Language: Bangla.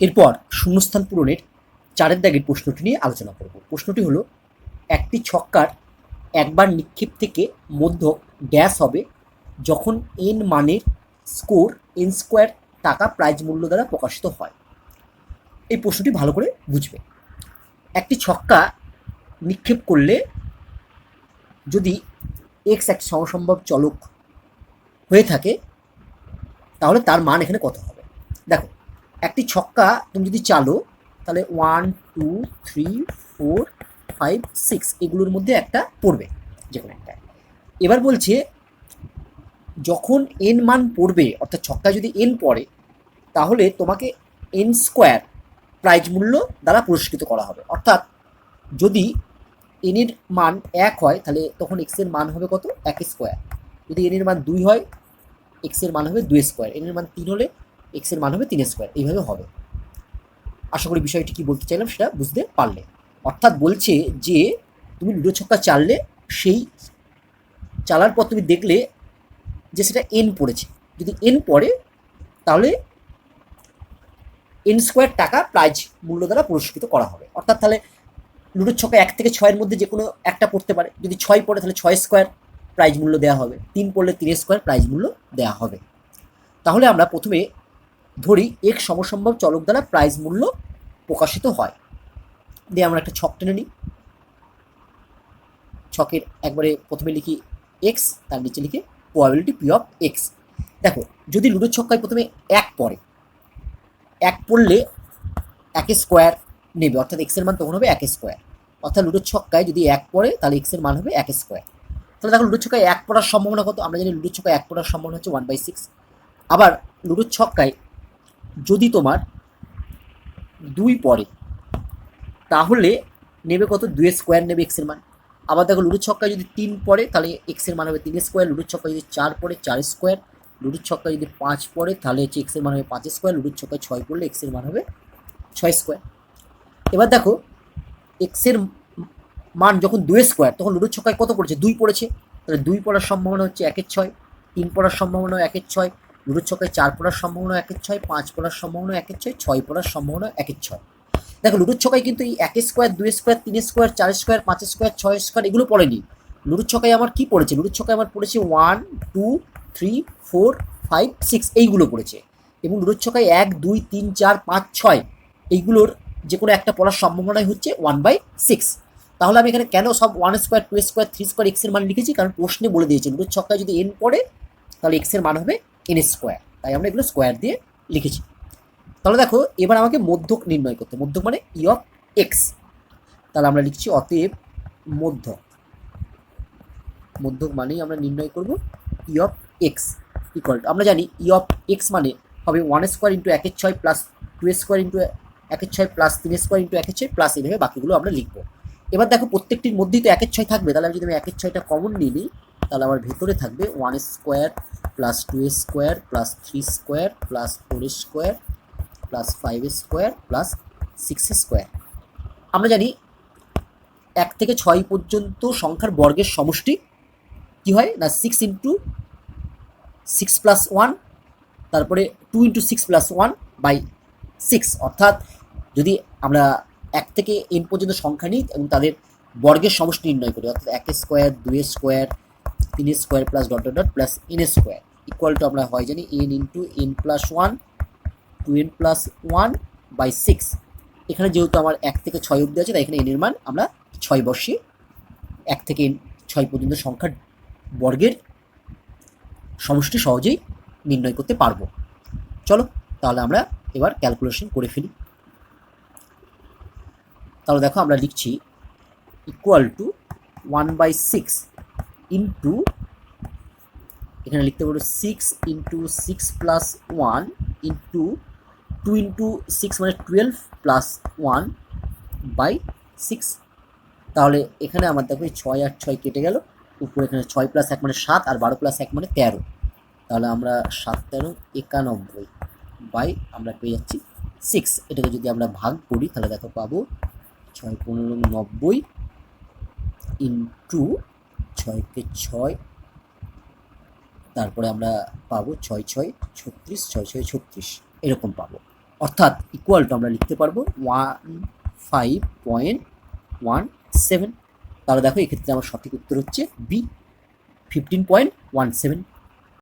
এরপর শূন্যস্থান পূরণের চারের দাগের প্রশ্নটি নিয়ে আলোচনা করব। প্রশ্নটি হলো, একটি ছক্কার একবার নিক্ষেপ থেকে মধ্য ড্যাশ হবে যখন এন মানের স্কোর এন স্কোয়ার টাকা প্রাইজ মূল্য দ্বারা প্রকাশিত হয়। এই প্রশ্নটি ভালো করে বুঝবে। একটি ছক্কা নিক্ষেপ করলে যদি এক্স এক সমসম্ভব চলক হয়ে থাকে, তাহলে তার মান এখানে কত হবে? দেখো একটি ছক্কা তুমি যদি চালো, তাহলে one two three four five six এগুলোর মধ্যে একটা পড়বে যে কোনো একটা। এবার বলছে, যখন এন মান পড়বে, অর্থাৎ ছক্কা যদি এন পড়ে, তাহলে তোমাকে এন স্কোয়ার প্রাইজ মূল্য দ্বারা পুরস্কৃত করা হবে। অর্থাৎ যদি এনের মান এক হয়, তাহলে তখন এক্সের মান হবে কত? এক স্কোয়ার যদি এনের মান দুই হয় এক্সের মান হবে দুই স্কোয়ার এনের মান তিন হলে এক্সের মান হবে তিন স্কোয়ার এইভাবে হবে। আশা করি বিষয়টি কি বলতে চাইলাম সেটা বুঝতে পারলে। অর্থাৎ বলছে যে, তুমি লুডো ছক্কা চাললে সেই চালার পর তুমি দেখলে যে সেটা এন পড়েছে। যদি এন পড়ে, তাহলে এন স্কোয়ার টাকা প্রাইজ মূল্য দ্বারা পুরস্কৃত করা হবে। অর্থাৎ তাহলে লুডোর ছক্কা এক থেকে ছয়ের মধ্যে যে কোনো একটা পড়তে পারে। যদি ছয় পড়ে, তাহলে ছয় স্কোয়ার প্রাইজ মূল্য দেওয়া হবে। তিন পড়লে তিন স্কোয়ার প্রাইজ মূল্য দেওয়া হবে। তাহলে আমরা প্রথমে ধরি এক সমসম্ভব চলক দ্বারা প্রাইজ মূল্য প্রকাশিত হয়। দিয়ে আমরা একটা ছক টেনে নিই। ছকের একবারে প্রথমে লিখি এক্স তার নিচে লিখি প্রবাবিলিটি পি অফ এক্স দেখো, যদি লুডোর ছক্কায় প্রথমে এক পড়ে, এক পড়লে এক স্কোয়ার নেবে, অর্থাৎ এক্সের মান তখন হবে এক স্কোয়ার অর্থাৎ লুডোর ছক্কায় যদি এক পড়ে, তাহলে এক্সের মান হবে এক স্কোয়ার তাহলে দেখো, লুডোর ছক্কায় এক পড়ার সম্ভাবনা কত? আমরা জানি লুডোর ছক্কায় এক পড়ার সম্ভাবনা হচ্ছে ওয়ান বাই সিক্স আবার লুডোর ছক্কায় যদি তোমার দুই পড়ে, তাহলে নেবে কত? দুই স্কোয়ার নেবে এক্সের মান। আবার দেখো, লুডোর ছক্কায় যদি তিন পড়ে, তাহলে এক্সের মান হবে তিন স্কোয়ার লুডুর ছক্কায় যদি চার পড়ে চার স্কোয়ার লুডোর ছক্কায় যদি পাঁচ পড়ে, তাহলে হচ্ছে এক্সের মান হবে পাঁচ স্কোয়ার লুডুর ছক্কায় ছয় পড়লে এক্সের মান হবে ছয় স্কোয়ার এবার দেখো এক্সের মান যখন দুই স্কোয়ার তখন লুডোর ছক্কায় কত পড়েছে? দুই পড়েছে। তাহলে দুই পড়ার সম্ভাবনা হচ্ছে একের ছয়, তিন পড়ার সম্ভাবনা একের ছয় লুডোর ছক্কায় চার পড়ার সম্ভাবনা একের ছয়, পাঁচ পড়ার সম্ভাবনা একের ছয় ছয় পড়ার সম্ভাবনা একের ছয়। দেখো লুডোর ছকায় কিন্তু এই এক স্কোয়ার দুই স্কোয়ার তিন স্কোয়ার চার স্কোয়ার পাঁচ স্কোয়ার ছয় স্কোয়ার এগুলো পড়েনি। লুডোর ছকায় আমার কি পড়েছে? লুডোর ছকায় আমার পড়েছে one two three four five six এইগুলো পড়েছে। এবং লুডোর ছকায় এক, দুই, তিন, চার, পাঁচ, ছয় এইগুলোর যে কোনো একটা পড়ার সম্ভাবনাই হচ্ছে ওয়ান বাই সিক্স তাহলে আমি এখানে কেন সব one square two square three square এক্সের মান লিখেছি? কারণ প্রশ্নে বলে দিয়েছে লুডোর ছকায় যদি এন পড়ে, তাহলে এক্সের মান হবে এন স্কোয়ার তাই আমরা এগুলো স্কোয়ার দিয়ে লিখেছি। তাহলে দেখো এবার আমাকে মধ্যক নির্ণয় করতে মধ্যক মানে ই অফ এক্স তাহলে আমরা লিখছি অতএব মধ্যক। মধ্যক মানেই আমরা নির্ণয় করব ই অফ এক্স ইকুয়াল আমরা জানি ই অফ এক্স মানে হবে ওয়ান স্কোয়ার ইন্টু একের ছয় প্লাস টু স্কোয়ার ইন্টু একের ছয় প্লাস তিন স্কোয়ার ইন্টু একের ছয় প্লাস এইভাবে বাকিগুলো আমরা লিখব। এবার দেখো প্রত্যেকটির মধ্যেই তো একের ছয় থাকবে। তাহলে আমি যদি আমি একের ছয়টা কমন নিই নিই, তাহলে আমার ভেতরে থাকবে one square plus two square plus three square plus four square plus five square plus six square আমরা জানি এক থেকে ছয় পর্যন্ত সংখ্যার বর্গের সমষ্টি কি হয়? না six into six plus one তারপরে two into six plus one by six অর্থাৎ যদি আমরা এক থেকে এন পর্যন্ত সংখ্যা নিই এবং তাদের বর্গের সমষ্টি নির্ণয় করি, অর্থাৎ এক স্কোয়ার দুই স্কোয়ার তিন square plus dot dot dot plus n square equal to আমরা হয় জানি n into n plus one two n plus one by six এখানে যেহেতু আমার এক থেকে ছয় অব্দি আছে, তাই এখানে এনের মান আমরা ছয় বসিয়ে এক থেকে ছয় পর্যন্ত সংখ্যার বর্গের সমষ্টি সহজেই নির্ণয় করতে পারব। চলো, তাহলে আমরা এবার ক্যালকুলেশন করে ফেলি। তাহলে দেখো আমরা লিখছি equal to one by six into এখানে লিখতে পারো six into six plus one into two into six মানে twelve plus one by six তাহলে এখানে আমার দেখো ছয় আর ছয় কেটে গেল, উপরে এখানে ছয় প্লাস এক মানে সাত আর বারো প্লাস এক মানে তেরো। তাহলে আমরা সাত, তেরো, একানব্বই বাই আমরা পেয়ে যাচ্ছি সিক্স এটাকে যদি আমরা ভাগ করি, তাহলে দেখো পাবো ছয়, পনেরো, নব্বই ইন্টু ছয়কে ছয়। তারপরে আমরা পাবো ছয় ছয় ছত্রিশ, ছয় ছয় ছত্রিশ। এরকম পাবো। অর্থাৎ ইকুয়াল টু আমরা লিখতে পারব one five point one seven তাহলে দেখো এক্ষেত্রে আমার সঠিক উত্তর হচ্ছে B fifteen point one seven